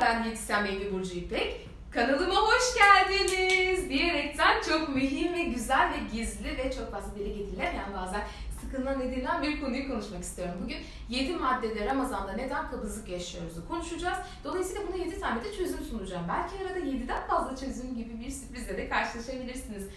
Ben diyetisyen Meyve Burcu İpek. Kanalıma hoş geldiniz diyerekten çok mühim ve güzel ve gizli ve çok fazla dile getirilemeyen bazen sıkılınan edilen bir konuyu konuşmak istiyorum. Bugün 7 maddede Ramazan'da neden kabızlık yaşıyoruzu konuşacağız. Dolayısıyla buna 7 tane de çözüm sunacağım. Belki arada 7'den fazla çözüm gibi bir sürprizle de karşılaşabilirsiniz.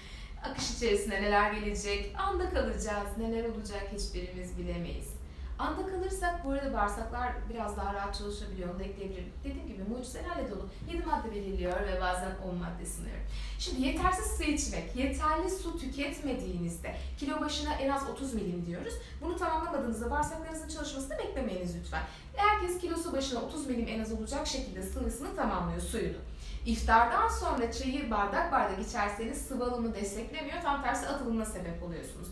Akış içerisinde neler gelecek, anda kalacağız, neler olacak hiçbirimiz bilemeyiz. Anda kalırsak bu arada bağırsaklar biraz daha rahat çalışabiliyor. Onu da ekleyebilirim. Dediğim gibi mucizelerle dolu. 7 madde belirliyor ve bazen 10 madde sunuyorum. Şimdi yetersiz su içmek, yeterli su tüketmediğinizde kilo başına en az 30 milim diyoruz. Bunu tamamlamadığınızda bağırsaklarınızın çalışmasını beklemeyiniz lütfen. Herkes kilosu başına 30 milim en az olacak şekilde sıvısını tamamlıyor suyunu. İftardan sonra çayı bardak bardak içerseniz sıvı desteklemiyor. Tam tersi atılımına sebep oluyorsunuz.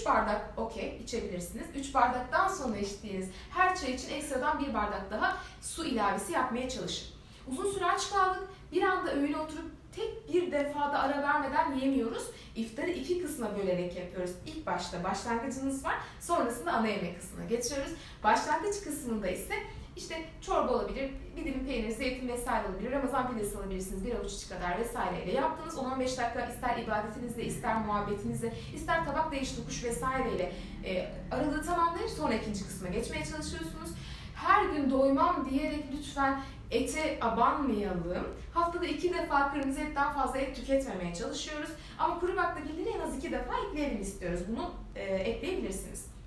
3 bardak okey içebilirsiniz. 3 bardaktan sonra içtiğiniz her çay için ekstradan bir bardak daha su ilavesi yapmaya çalışın. Uzun süre aç kaldık. Bir anda öğüne oturup tek bir defada ara vermeden yemiyoruz. İftarı iki kısma bölerek yapıyoruz. İlk başta başlangıcınız var. Sonrasında ana yemek kısmına geçiyoruz. Başlangıç kısmında ise işte çorba olabilir, bir dilim peynir, zeytin vesaire olabilir. Ramazan pidesi alabilirsiniz bir avuç içi kadar vesaireyle yaptınız. 10-15 dakika ister ibadetinizle, ister muhabbetinizle, ister tabak değiş tokuş vesaireyle e, aralığı tamamlayıp sonra ikinci kısma geçmeye çalışıyorsunuz. Her gün doymam diyerek lütfen ete abanmayalım. Haftada iki defa kırmızı etten fazla et tüketmemeye çalışıyoruz. Ama kuru baklagilleri en az iki defa ekleyelim istiyoruz. Bunu e, ekleyebilirsiniz.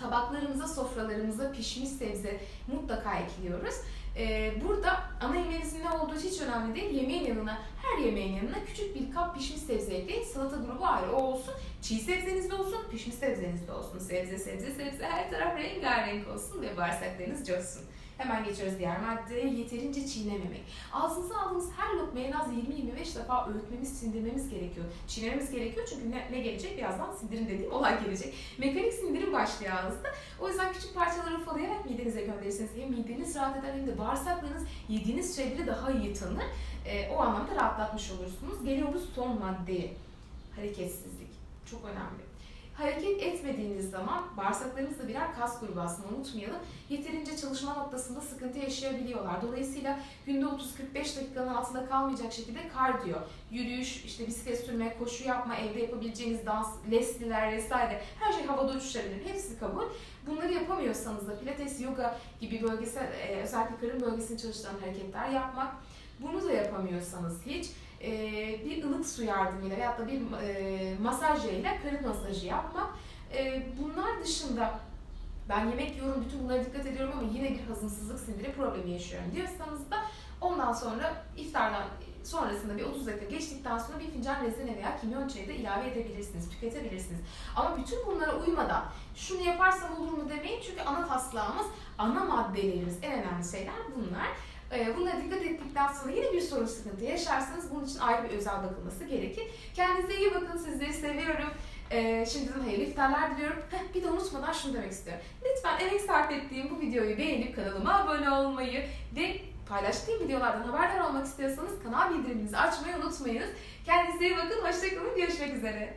Tabaklarımıza, sofralarımıza pişmiş sebze mutlaka ekliyoruz. Ee, burada ana yemeğinizin ne olduğu hiç önemli değil. Yemeğin yanına, her yemeğin yanına küçük bir kap pişmiş sebze ekleyin. Salata grubu ayrı o olsun. Çiğ sebzeniz de olsun, pişmiş sebzeniz de olsun. Sebze, sebze, sebze her taraf rengarenk olsun ve bağırsaklarınız coşsun. Hemen geçiyoruz diğer maddeye. Yeterince çiğnememek. Ağzınıza aldığımız her lokmayı en az 20-25 defa öğütmemiz, sindirmemiz gerekiyor. Çiğnememiz gerekiyor çünkü ne, ne gelecek? Birazdan sindirim dediğim olay gelecek. Mekanik sindirim başlıyor ağızda. O yüzden küçük parçaları ufalayarak midenize gönderirseniz hem mideniz rahat eder hem de bağırsaklarınız yediğiniz şeyleri daha iyi tanır. Ee, o anlamda rahatlatmış olursunuz. Geliyoruz son maddeye. Hareketsizlik. Çok önemli. Zaman bağırsaklarımız da birer kas grubu aslında unutmayalım. Yeterince çalışma noktasında sıkıntı yaşayabiliyorlar. Dolayısıyla günde 30-45 dakikanın altında kalmayacak şekilde kardiyo, yürüyüş, işte bisiklet sürme, koşu yapma, evde yapabileceğiniz dans, lesliler vesaire her şey havada uçuşabilir. Hepsi kabul. Bunları yapamıyorsanız da pilates, yoga gibi bölgesel, e, özellikle karın bölgesini çalıştıran hareketler yapmak. Bunu da yapamıyorsanız hiç e, bir ılık su yardımıyla veyahut da bir e, masaj ile karın masajı yapmak. E, bunlar dışında ben yemek yiyorum, bütün bunlara dikkat ediyorum ama yine bir hazımsızlık sindirim problemi yaşıyorum diyorsanız da ondan sonra iftardan sonrasında bir 30 dakika geçtikten sonra bir fincan rezene veya kimyon çayı da ilave edebilirsiniz, tüketebilirsiniz. Ama bütün bunlara uymadan şunu yaparsam olur mu demeyin çünkü ana taslağımız, ana maddelerimiz, en önemli şeyler bunlar. Ee, Bunlara dikkat ettikten sonra yine bir sorun sıkıntı yaşarsanız bunun için ayrı bir özel bakılması gerekir. Kendinize iyi bakın, sizleri seviyorum. Ee, şimdiden hayırlı iftarlar diliyorum. Heh, bir de unutmadan şunu demek istiyorum. Lütfen emek sarf ettiğim bu videoyu beğenip kanalıma abone olmayı ve paylaştığım videolardan haberdar olmak istiyorsanız kanal bildiriminizi açmayı unutmayınız. Kendinize iyi bakın, hoşçakalın, görüşmek üzere.